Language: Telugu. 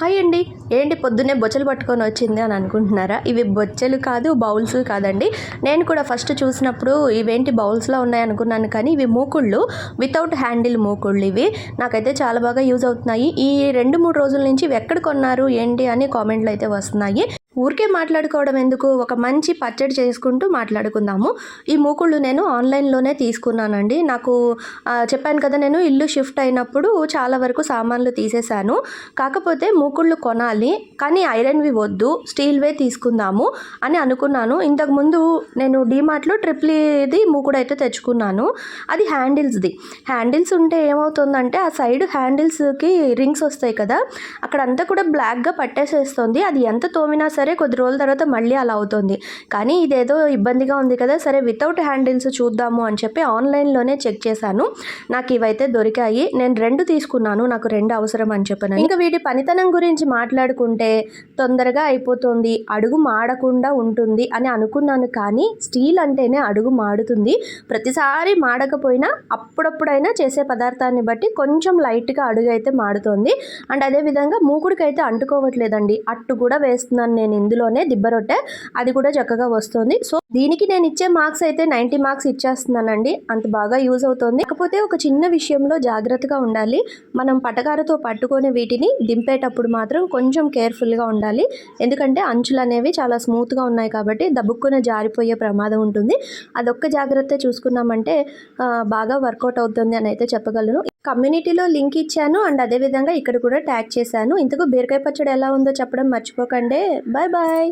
హాయ్ అండి. ఏంటి పొద్దున్నే బొచ్చలు పట్టుకొని వచ్చింది అని అనుకుంటున్నారా? ఇవి బొచ్చలు కాదు బౌల్స్ కాదండి. నేను కూడా ఫస్ట్ చూసినప్పుడు ఇవేంటి బౌల్స్లో ఉన్నాయి అనుకున్నాను కానీ ఇవి మూకుళ్ళు వితౌట్ హ్యాండిల్ మూకుళ్ళు ఇవి. నాకైతే చాలా బాగా యూజ్ అవుతున్నాయి. ఈ రెండు మూడు రోజుల నుంచి ఇవి ఎక్కడ కొన్నారు ఏంటి అని కామెంట్లు అయితే వస్తున్నాయి. ఊరికే మాట్లాడుకోవడం ఎందుకు? ఒక మంచి పచ్చడి చేసుకుంటూ మాట్లాడుకుందాము. ఈ మూకుళ్ళు నేను ఆన్లైన్లోనే తీసుకున్నానండి. నాకు చెప్పాను కదా నేను ఇల్లు షిఫ్ట్ అయినప్పుడు చాలా వరకు సామాన్లు తీసేశాను. కాకపోతే మూకుళ్ళు కొనాలి కానీ ఐరన్వి వద్దు స్టీల్వే తీసుకుందాము అని అనుకున్నాను. ఇంతకుముందు నేను డీమార్ట్లో ట్రిప్లీది మూకుడు అయితే తెచ్చుకున్నాను. అది హ్యాండిల్స్ది. హ్యాండిల్స్ ఉంటే ఏమవుతుందంటే ఆ సైడ్ హ్యాండిల్స్కి రింగ్స్ వస్తాయి కదా అక్కడంతా కూడా బ్లాక్గా పట్టేసేస్తుంది. అది ఎంత తోమినా సరే కొద్ది రోజుల తర్వాత మళ్ళీ అలా అవుతుంది. కానీ ఇదేదో ఇబ్బందిగా ఉంది కదా సరే వితౌట్ హ్యాండిల్స్ చూద్దాము అని చెప్పి ఆన్లైన్లోనే చెక్ చేశాను. నాకు ఇవైతే దొరికాయి. నేను రెండు తీసుకున్నాను నాకు రెండు అవసరం అని చెప్పాను. ఇంకా వీటి పనితనం గురించి మాట్లాడుకుంటే తొందరగా అయిపోతుంది. అడుగు మాడకుండా ఉంటుంది అని అనుకున్నాను కానీ స్టీల్ అంటేనే అడుగు మాడుతుంది. ప్రతిసారి మాడకపోయినా అప్పుడప్పుడైనా చేసే పదార్థాన్ని బట్టి కొంచెం లైట్గా అడుగు అయితే మాడుతుంది. అండ్ అదేవిధంగా మూకుడికైతే అంటుకోవట్లేదండి. అట్టు కూడా వేస్తున్నాను నేను. నేను ఇందులోనే దిబ్బ రొట్టె అది కూడా చక్కగా వస్తుంది. సో దీనికి నేను ఇచ్చే మార్క్స్ అయితే నైంటీ మార్క్స్ ఇచ్చేస్తున్నానండి. అంత బాగా యూజ్ అవుతుంది. కాకపోతే ఒక చిన్న విషయంలో జాగ్రత్తగా ఉండాలి. మనం పటకారతో పట్టుకొని వీటిని దింపేటప్పుడు మాత్రం కొంచెం కేర్ఫుల్గా ఉండాలి. ఎందుకంటే అంచులు అనేవి చాలా స్మూత్గా ఉన్నాయి కాబట్టి దబ్బుక్కున జారిపోయే ప్రమాదం ఉంటుంది. అదొక్క జాగ్రత్త చూసుకున్నామంటే బాగా వర్కౌట్ అవుతుంది అని అయితే చెప్పగలను. కమ్యూనిటీలో లింక్ ఇచ్చాను అండ్ అదేవిధంగా ఇక్కడ కూడా ట్యాగ్ చేశాను. ఇంతకు బీరకాయ పచ్చడి ఎలా ఉందో చెప్పడం మర్చిపోకండి. Bye bye.